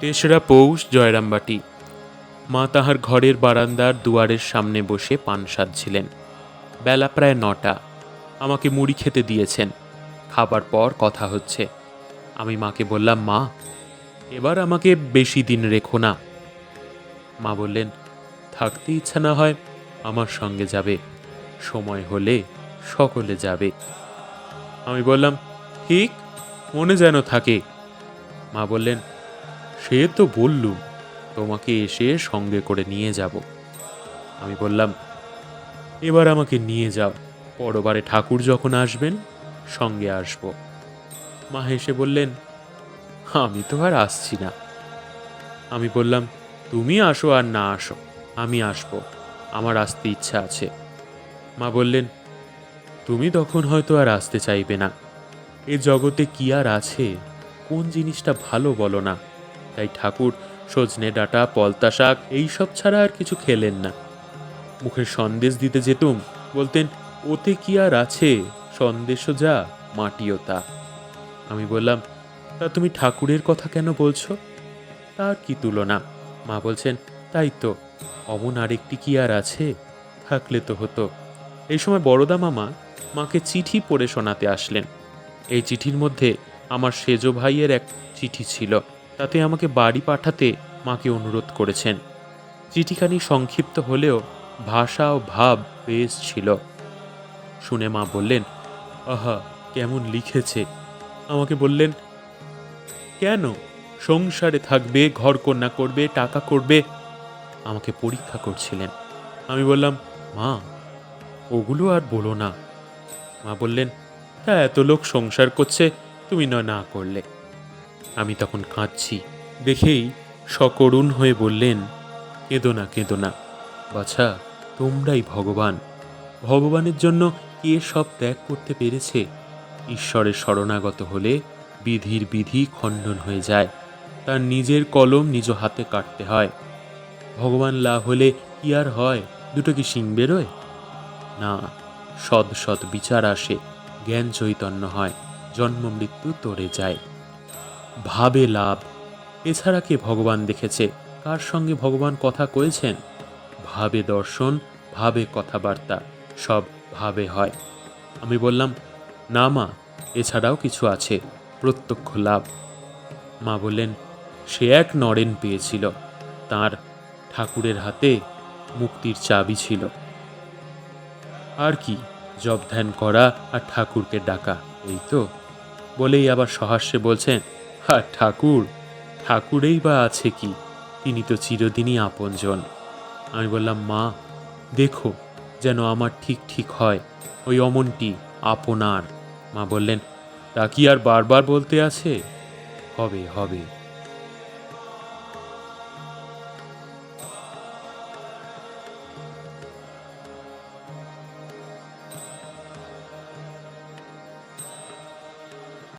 তেসরা পৌষ জয়রামবাটি। মা তাহার ঘরের বারান্দার দুয়ারের সামনে বসে পান সাজছিলেন। বেলা প্রায় নটা। আমাকে মুড়ি খেতে দিয়েছেন। খাবার পর কথা হচ্ছে। আমি মাকে বললাম, মা, এবার আমাকে বেশি দিন রেখো না। মা বললেন, থাকতে ইচ্ছা না হয়, আমার সঙ্গে যাবে। সময় হলে সকলে যাবে। আমি বললাম, ঠিক, মনে যেন থাকে। মা বললেন সে তো বললুম, তোমাকে এসে সঙ্গে করে নিয়ে যাব। আমি বললাম, এবার আমাকে নিয়ে যাও, পরবারে ঠাকুর যখন আসবেন, সঙ্গে আসব। মা হেসে বললেন, আমি তো আর আসছি না। আমি বললাম, তুমি আসো আর না আসো, আমি আসব, আমার আসতে ইচ্ছা আছে। মা বললেন, তুমি তখন হয়তো আর আসতে চাইবে না, এ জগতে কি আর আছে, কোন জিনিসটা ভালো বলো না। তাই ঠাকুর, সজনে ডাঁটা, পলতা শাক, এইসব ছাড়া আর কিছু খেলেন না। মুখে সন্দেশ দিতে যেতুম, বলতেন, ওতে কি আর আছে? সন্দেশও যা, মাটিও তা। আমি বললাম, তা তুমি ঠাকুরের কথা কেন বলছো? তার কি তুলনা? মা বলছেন, তাই তো, অমন আরেকটি কি আর আছে? থাকলে তো হতো। এই সময় বড়দা মামা মাকে চিঠি পড়ে শোনাতে আসলেন। এই চিঠির মধ্যে আমার সেজ ভাইয়ের এক চিঠি ছিল। তাতে আমাকে বাড়ি পাঠাতে মাকে অনুরোধ করেছেন। চিঠিখানি সংক্ষিপ্ত হলেও ভাষা ও ভাব বেশ ছিল। শুনে মা বললেন, আহা, কেমন লিখেছে। আমাকে বললেন, কেন? সংসারে থাকবে ঘর কন্যা করবে, টাকা করবে। আমাকে পরীক্ষা করছিলেন। আমি বললাম, মা, ওগুলো আর বলো না। মা বললেন, তা এত লোক সংসার করছে, তুমি নয় না করলে। আমি তখন কাঁদছি। দেখেই সকরুণ হয়ে বললেন, কেঁদো না কেঁদো না। বাছা, তোমরাই ভগবান। ভগবানের জন্য কে সব ত্যাগ করতে পেরেছে? ঈশ্বরের শরণাগত হলে বিধির বিধি খণ্ডন হয়ে যায়। তার নিজের কলম নিজ হাতে কাটতে হয়। ভগবান লাভ হলে কি আর হয়? দুটো কি শিং বেরোয়? না, সৎ সৎ বিচার আসে। জ্ঞান চৈতন্য হয়। জন্ম মৃত্যু তরে যায়। ভাবে লাভ। এছাড়া কে ভগবান দেখেছে? কার সঙ্গে ভগবান কথা কয়েছেন? ভাবে দর্শন, ভাবে কথাবার্তা, সব ভাবে হয়। আমি বললাম, না মা, এছাড়াও কিছু আছে, প্রত্যক্ষ লাভ। মা বললেন, সে এক নরেন পেয়েছিল। তার ঠাকুরের হাতে মুক্তির চাবি ছিল। আর কি জব ধ্যান করা আর ঠাকুরকে ডাকা, এই তো? বলেই আবার সহাস্যে বলছেন আর ঠাকুর, ঠাকুরেই বা আছে কি? তিনি তো চিরদিনই আপনজন। আমি বললাম, মা, দেখো যেন আমার ঠিক ঠিক হয়। ওই অমনটি আপনার। মা বললেন, তা কি আর বারবার বলতে আছে? হবে হবে।